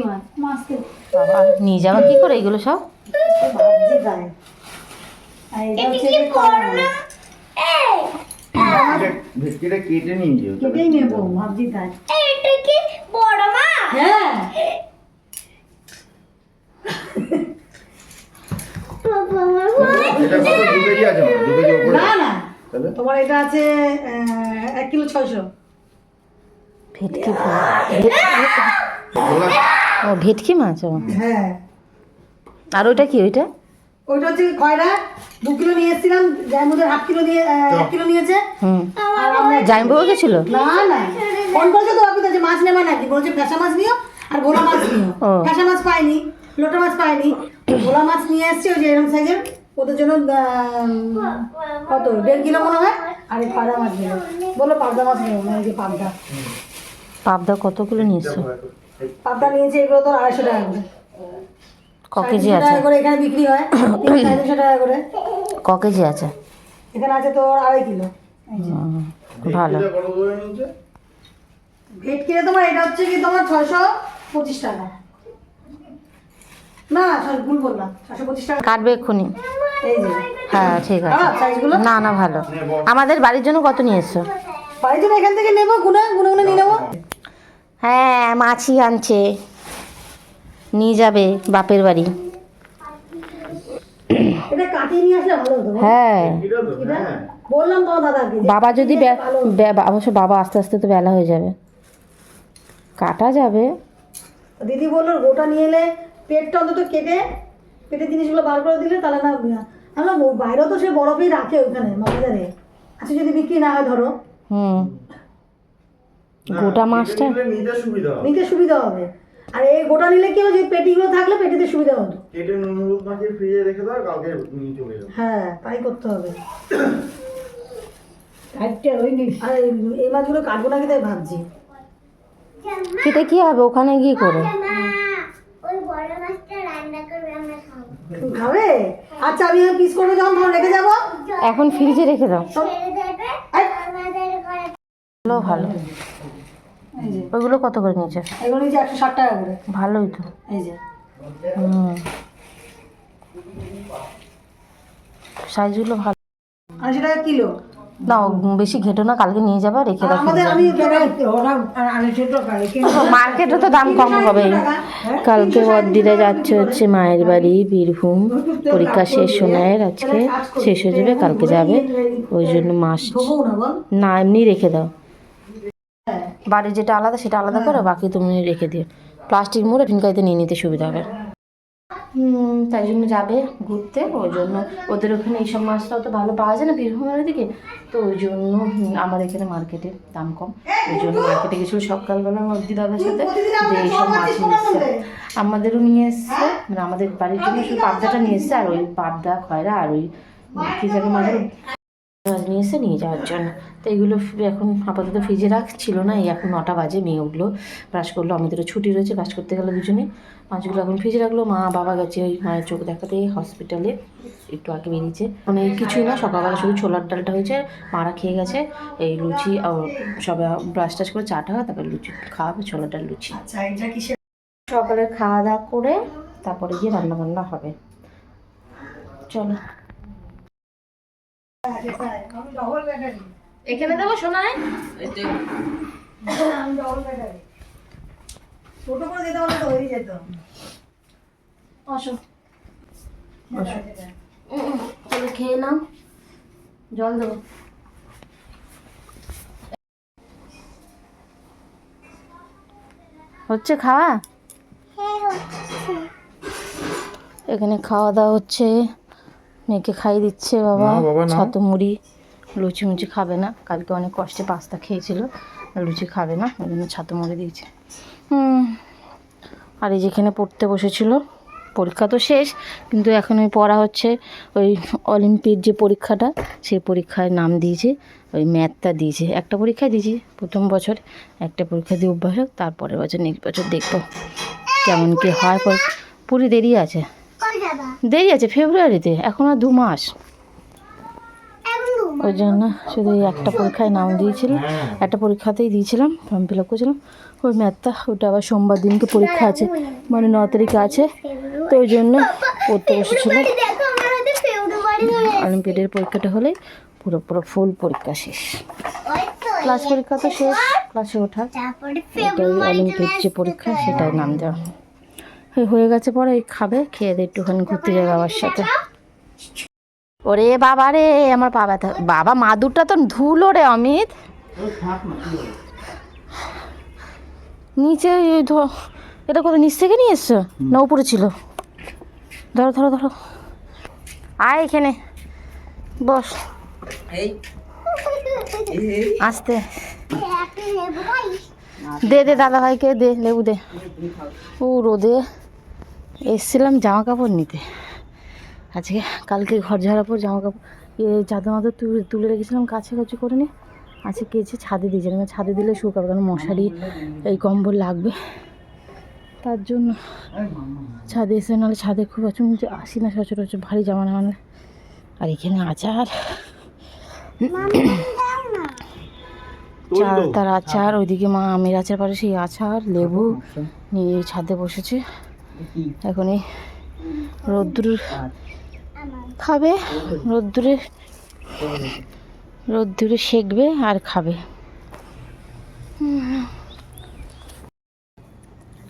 মাছ? মাছ বাবা নিয়ে যাওয়া কি করে এগুলো সব? ভাবছি গায়ে। ভেটকিটা কেটে নিয়ে যেও নেব ভাবছি এটা কি বড় হ্যাঁ। তোমার এটা আছে এক কিলো ছয়শো। ভেটকি ও ভেটকি মাছ ও। হ্যাঁ। আর ওইটা কি ওইটা? ওইটা হচ্ছে খয়রা দু কিলো নিয়ে এসেছিলাম জায়মুদের হাফ কিলো দিয়ে এক কিলো নিয়েছে। হুম। আর আমরা জাইম্বু গেছিল? না না। ফোন করেছে তো বাপিতা যে মাছ নেবা নাকি? বলছে ফ্যাসা মাছ নিও আর ভোলা মাছ নিও। ও। ফ্যাসা মাছ পাইনি লোটা মাছ পাইনি। ভোলা মাছ নিয়ে এসছে ওই যে এরকম সাইজের ওদের জন্য কত? দেড় কিলো মনে হয়। আর এই পাড়া মাছ নিল। বলো পাবদা মাছ নিও মানে যে পাবদা। পাবদা কতগুলো নিয়েছো? পাবদা নিয়েছে এগুলো তো আড়াইশো টাকা করে। ক কেজি আছে? করে এখানে বিক্রি হয়। তিন তিনশো টাকা করে। ক কেজি আছে? এখানে আছে তোর আড়াই কিলো। ভালো। ভেট কিনে তোমার এটা হচ্ছে কি তোমার ছয়শো পঁচিশ টাকা। না ভুল বললাম ছয়শো পঁচিশ টাকা। কাটবে এক্ষুনি। হ্যাঁ ঠিক আছে। সাইজগুলো না না ভালো। আমাদের বাড়ির জন্য কত নিয়ে এসছো বাড়ির জন্য এখান থেকে নেব গুনে গুনে গুনে নিয়ে নেব। হ্যাঁ মাছি আনছে। নিয়ে যাবে বাপের বাড়ি। এটা কাটিয়ে নিয়ে আসলে হ্যাঁ। হ্যাঁ। বাবা যদি অবশ্য বাবা আস্তে আস্তে তো বেলা হয়ে যাবে। কাটা যাবে। দিদি বলল গোটা নিয়ে এলে পেটটা অন্তত কেটে পেটের জিনিসগুলো বার করে দিলে তাহলে না আমরা বাইরেও তো সে বরফেই রাখে ওইখানে বাজারে আচ্ছা যদি বিক্রি না হয় ধরো। হুম। গোটা মাছটা? নিতে সুবিধা হবে। নিতে সুবিধা হবে। আর এই গোটা নিলে কি হয় যে পেটিগুলো থাকলে পেটিতে সুবিধা হতো। কেটে নুন হলুদ মাখিয়ে ফ্রিজে রেখে দাও কালকে নিয়ে চলে যাও। হ্যাঁ তাই করতে হবে। আর এই- এই মাছগুলো কাটবো নাকি তাই ভাবছি? কেটে কি হবে? ওখানে গিয়ে করে। ওই করবে আমরা খাব। আচ্ছা আমি পিস করব যখন তখন রেখে যাব। এখন ফ্রিজে রেখে দাও। ভালো ভালো। ওইগুলো কত করে নিয়েছে? এগুলো নিচে একশো ষাট টাকা করে। ভালোই তো। এই যে। সাইজগুলো ভালো। আড়াইশো টাকা কিলো। না বেশি ঘেটো না কালকে নিয়ে যাবে রেখে টাকা মার্কেটে তো দাম কম হবে। কালকে বদ্দিরা যাচ্ছে হচ্ছে মায়ের বাড়ি বীরভূম। পরীক্ষা শেষ সোনায়ের আজকে শেষ হয়ে যাবে কালকে যাবে। ওই জন্য মাস না এমনি রেখে দাও। বাড়ির যেটা আলাদা সেটা আলাদা করো বাকি তুমি রেখে দিও। প্লাস্টিক মুড়ে ফিনকাইতে নিয়ে নিতে সুবিধা হবে? তাই জন্য যাবে ঘুরতে ওই জন্য ওদের ওখানে এইসব মাছটাও তো ভালো পাওয়া যায় না বীরভূমের দিকে। তো ওই জন্য আমার এখানে মার্কেটে দাম কম। ওই জন্য মার্কেটে গেছিল সকালবেলা মদ্দি দাদার সাথে যে এইসব মাছ নিয়ে আমাদেরও নিয়ে এসছে মানে আমাদের বাড়ির জন্য শুধু পাবদাটা নিয়ে এসছে আর ওই পাবদা খয়রা আর ওই কি জায়গা মাছের এসে নিয়ে যাওয়ার জন্য। তো এগুলো এখন আপাতত ফ্রিজে রাখছিল না। এই এখন নটা বাজে মেয়ে উঠল। ব্রাশ করল। আমাদেরও ছুটি রয়েছে ব্রাশ করতে গেলো দুজনে। মাছগুলো এখন ফ্রিজে রাখল। মা বাবা গেছে ওই মায়ের চোখ দেখাতে হসপিটালে একটু আগে বেরিয়েছে। মানে কিছুই না সকালবেলা শুধু ছোলার ডালটা হয়েছে। মারা খেয়ে গেছে। এই লুচি আর সবাই ব্রাশ টাশ করে চাটা হয় তারপরে লুচি খাওয়াবে ছোলার ডাল লুচি। আচ্ছা সকালে খাওয়া দাওয়া করে তারপরে গিয়ে রান্না বান্না হবে। চলো। এখানে দেবো ব্যাটারি ছোট করে দিতে পারলে তো হয়ে যেত। চলো খেয়ে নাও। জল দেবো। হচ্ছে খাওয়া? এখানে খাওয়া দাওয়া হচ্ছে। মেয়েকে খাইয়ে দিচ্ছে বাবা। ছাতু মুড়ি লুচি মুচি খাবে না। কালকে অনেক কষ্টে পাস্তা খেয়েছিল লুচি খাবে না ওই জন্য ছাতু মুড়ি দিয়েছে। আর এই যেখানে পড়তে বসেছিল পরীক্ষা তো শেষ কিন্তু এখন ওই পড়া হচ্ছে ওই অলিম্পিক যে পরীক্ষাটা সেই পরীক্ষায় নাম দিয়েছে ওই ম্যাথটা দিয়েছে। একটা পরীক্ষায় দিয়েছি প্রথম বছর একটা পরীক্ষা দিয়ে অভ্যাস হোক তারপরের বছর নেক্সট বছর দেখব কেমন কি হয় পর- দেরি আছে। দেরি আছে ফেব্রুয়ারিতে এখন আর দু মাস। ওই জন্য শুধু এই একটা পরীক্ষায় নাম দিয়েছিলাম একটা পরীক্ষাতেই দিয়েছিলাম ফর্ম ফিল আপ করেছিলাম। ওই ম্যাথটা ওটা আবার সোমবার দিনকে পরীক্ষা আছে মানে ন তারিখে আছে। তো ওই জন্য পড়তে বসেছিল। অলিম্পিয়াডের পরীক্ষাটা হলেই পুরো পুরো ফুল পরীক্ষা শেষ। ক্লাস পরীক্ষা তো শেষ ক্লাসে ওঠা। এটাই অলিম্পিয়াড যে পরীক্ষা সেটাই নাম দেওয়া। হয়ে গেছে, পরে খাবে, খেয়ে দিয়ে একটুখানি ঘুরতে যাবে বাবার সাথে। ওরে বাবা রে, আমার বাবা বাবা, মাদুরটা তো ধুলো রে অমিত। নিচে এটা কোথায়, নিচ থেকে নিয়ে এসছো? না, উপরে ছিল। ধরো ধরো ধরো। আয় এখানে। বস। আসতে। দে দে, দাদা ভাইকে দে, লেবু দে। ও, রোদে। এসছিলাম জামা কাপড় নিতে। আজকে কালকে ঘর ঝাড়ার পর জামা কাপড় চাদর মাদর তুলে তুলে রেখেছিলাম কাছে কাছে করে নিয়ে আজকে কেচে ছাদে দিয়েছিলাম ছাদে দিলে শুকাবে কারণ মশারি এই কম্বল লাগবে। তার জন্য ছাদে এসে নাহলে ছাদে খুব আছে আসি না সচরাচর ভারী জামা না আর এখানে আচার। চার তার আচার ওইদিকে মা আমের আচার পারে সেই আচার লেবু নিয়ে ছাদে বসেছে। এখন এই রোদ্দুর খাবে রোদ্দুরে রোদ্দুরে সেকবে আর খাবে।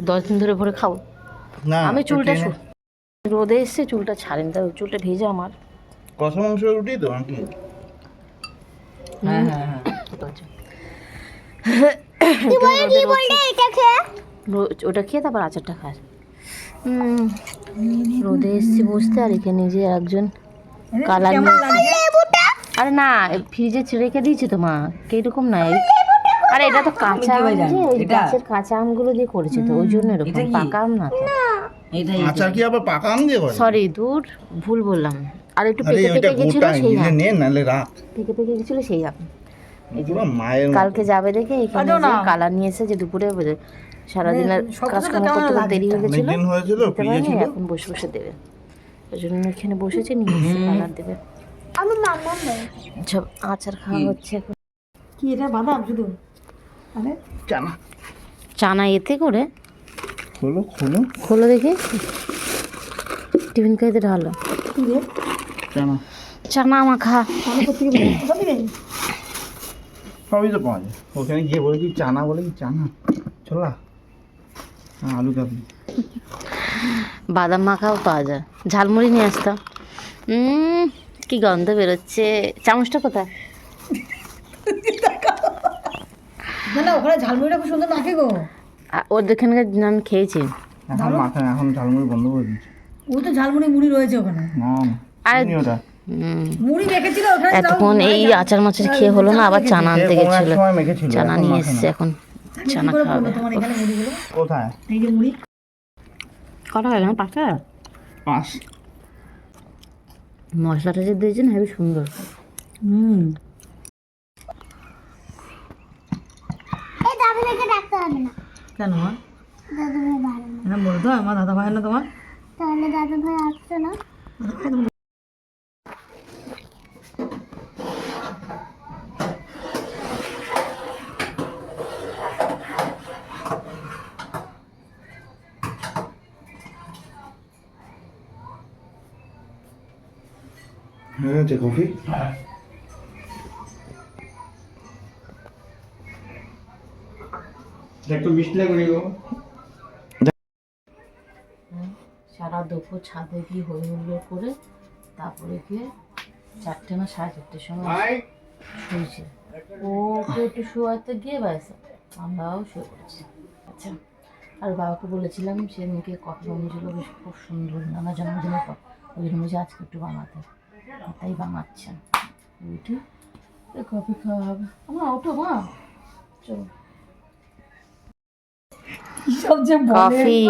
দশ দিন ধরে ভরে খাব। না আমি চুলটা রোদে এসছে চুলটা ছাড়েন তাই চুলটা ভেজা আমার। কষা মাংস রুটি তো নাকি? এটা খেয়ে। রো- ওটা খেয়ে তারপর আচারটা হুম, রোদে এসছি বসতে আর এখানে যে একজন কালার আরে না ফ্রিজে রেখে দিয়েছি তো মা কীরকম না? আরে এটা তো কাঁচা আম যে ওই গাছের কাঁচা আমগুলো দিয়ে করেছে তো ওই জন্য এরকম পাকা আম না তো। আচার কি আবার পাকা আম দিয়ে করে? সরি দূর ভুল বললাম। আর একটু পেকে পেকে গেছিল সেই নিলে আম। নে নালে রাখ। পেকে পেকে গেছিল সেই আম। কালকে যাবে দেখে এখানে যে কালার নিয়ে এসে যে দুপুরে বোঝে- সারাদিনের কাজকর্ম করতে করতে দেরি হয়ে গেছিল। ছিল? এখন বসে বসে দেবে। ওই জন্য এখানে বসেছে নিয়ে এসে কালার দেবে। সব আচার খাওয়া হচ্ছে এখন। কি এটা বাদাম শুধু? আরে জানা চানা এতে করে? খোলো খোলো। খোলো দেখে। টিফিন খাইতে ঢালো? জানা চানা। মাখা। সবই তো পাওয়া যায়। ওখানে গিয়ে বলেছি চানা বলে কি চানা। চলা হ্যাঁ আলু কাবলি বাদাম মাখাও পাওয়া যায়। ঝালমুড়ি নিয়ে আসতাম। উম, কি গন্ধ বেরোচ্ছে। চামচটা কোথায়? না না ওখানে ঝালমুড়িটা খুব সুন্দর মাখে গো। আ, ওদেরখানকার আমি খেয়েছি। এখন মাথা এখন ঝালমুড়ি বন্ধ করে দিচ্ছি ওই তো ঝালমুড়ি মুড়ি রয়েছে ওখানে। না না আর চিনি ওটা। হুম, মুড়ি রেখেছিল ওখানে এতক্ষণ এই আচার মাছের খেয়ে হলো না আবার চানা আনতে সে গেছিল। চানা নিয়ে এসছে এখন। চানা খাওয়াবে কোথায়? এই যে মুড়ি। কটা হলো? না পাঁচটা? পাঁচ। মশলাটা যে দিয়েছেন হেবি সুন্দর। হুম। কেন মা? দাদু ভাই ভালো না। এরকম বলো তো আমার দাদা ভাই না তোমার? তাহলে দাদু ভাই আসছে না। আছে কফি একটু মিষ্টি লাগবে সারা দুপুর ছাদে গিয়ে হই হুল্লোড় করে তারপরে গিয়ে চারটে না সাড়ে চারটের সময় শুয়েছে। ওকে একটু শোয়াতে গিয়ে ব্যাস আমরাও শুয়ে পড়েছি। আচ্ছা আর বাবাকে বলেছিলাম সেদিনকে কফি বানিয়েছিল বেশ খুব সুন্দর। নানা জন্মদিনের পর। ওই জন্য আজকে একটু বানাতে। বানাচ্ছেন উঠে কফি খাওয়া হবে আমার ওঠো মা। চলো। কফি।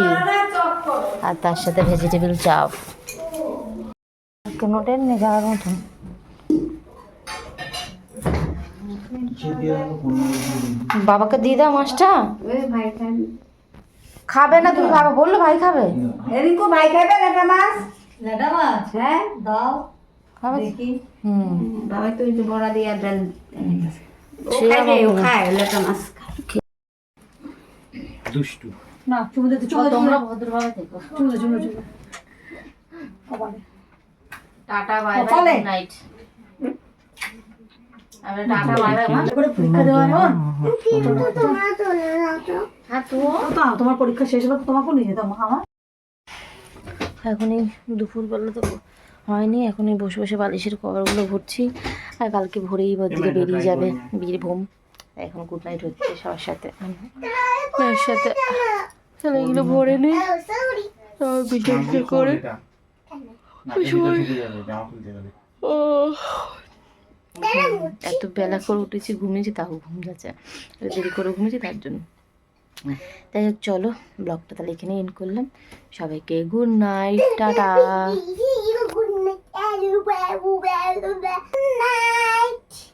আর তার সাথে ভেজিটেবল চাপ। কোনো ট্রেন নেই যাওয়ার মতন বাবাকে দিয়ে দাও মাছটা। খাবে। না তুমি বাবা বলল ভাই খাবে। এরিকো ভাই খাবে লেটা মাছ? লেটা মাছ? হ্যাঁ দাও। খাবে দেখি। হুম। বাবা তো বড়া দিয়ে ডাল ও সে ও খায় লোটা মাছ দুষ্টু। না চুমু দে চুমু তোমরা ভদ্রভাবে থেকো। চুমু চুমু চুমু কপালে। টাটা বাই বাই নাইট আমরা টাটা বাই বাই মা। করে পরীক্ষা দেওয়া এমন তোমরা তো না তো হ্যাঁ তো তো তোমার পরীক্ষা শেষ হলো তো তোমাকেও নিয়ে যেতাম আমার এখনই দুপুরবেলা তো হয়নি এখনই বসে বসে বালিশের কভারগুলো ভরছি আর কালকে ভোরেই দিকে বেরিয়ে যাবে বীরভূম এখন গুড নাইট হচ্ছে সবার সাথে। সবার সাথে চলো এগুলো ভরে নি। সরি সবাই বিশেষ করে। ও এত বেলা করে উঠেছি ঘুমিয়েছি তাও ঘুম যাচ্ছে। এত দেরি করে ঘুমিয়েছি তার জন্য। তাই হোক চলো ব্লগটা তাহলে এখানে এন্ড করলাম। সবাইকে গুড নাইট টাটা। night.